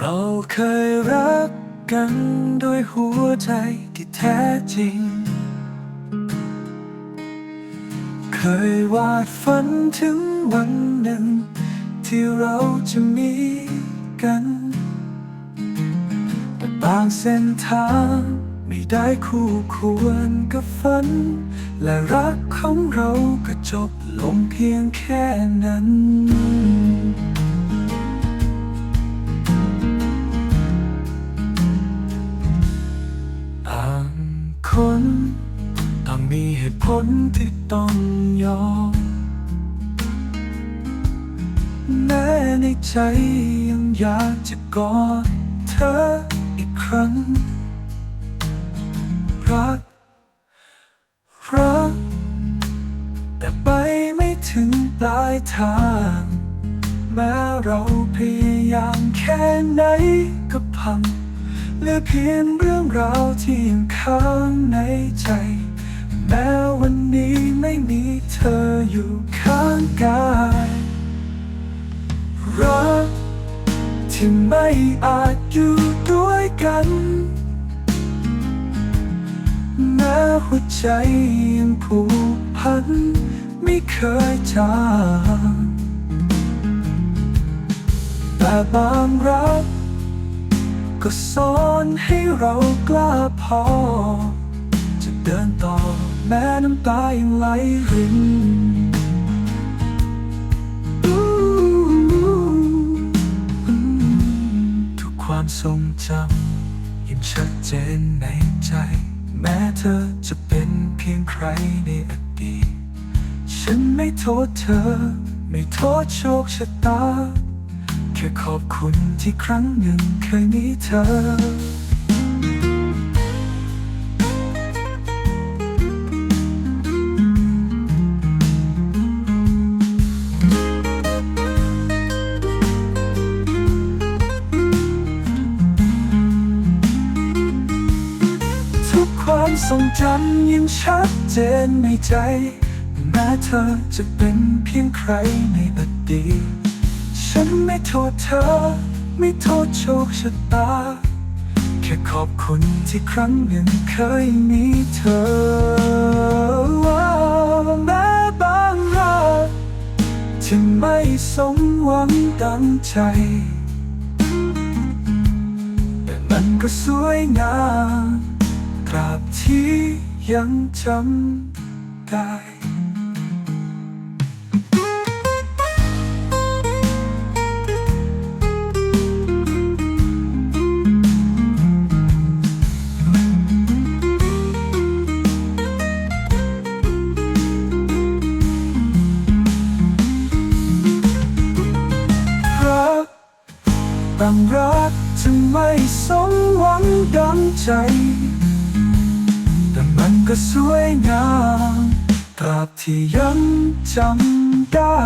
เราเคยรักกันด้วยหัวใจที่แท้จริง เคยวาดฝันถึงวันหนึ่ง ที่เราจะมีกันแต่บางเส้นทางไม่ได้คู่ควรกับฝัน และรักของเราก็จบลงเพียงแค่นั้น คนต่างมีเหตุผลที่ต้องยอม แม้ในใจยังอยากจะกอดเธออีกครั้ง รัก รัก แต่ไปไม่ถึงปลายทางแม้เราพยายามแค่ไหนก็พัง เลือเพียงเรื่องราวที่ยังค้างในใจ แม้วันนี้ไม่มีเธออยู่ข้างกาย รักที่ไม่อาจอยู่ด้วยกันแม้หัวใจยังผูกพัน ไม่เคยจางแต่บางรัก ก็สอนให้เรากล้าพอ จะเดินต่อแม้น้ำตายังไหลรินทุกความทรงจำยังชัดเจนในใจ แม้เธอจะเป็นเพียงใครในอดีตฉันไม่โทษเธอ ไม่โทษโชคชะตา ค่ขอบคุณที่ครั้งหนึ่งเคยมีเธอทุกความทรงจำยังชัดเจนในใจ แม้เธอจะเป็นเพียงใครในอดีต ฉันไม่โทษเธอ ไม่โทษโชคชะตา แค่ขอบคุณที่ครั้งหนึ่งเคยมีเธอแม้บางรักจะไม่สมหวังดังใจ แต่มันก็สวยงามตราบที่ยังจำได้ บางรักจะไม่สมหวังดังใจ แต่มันก็สวยงามตราบที่ยังจำได้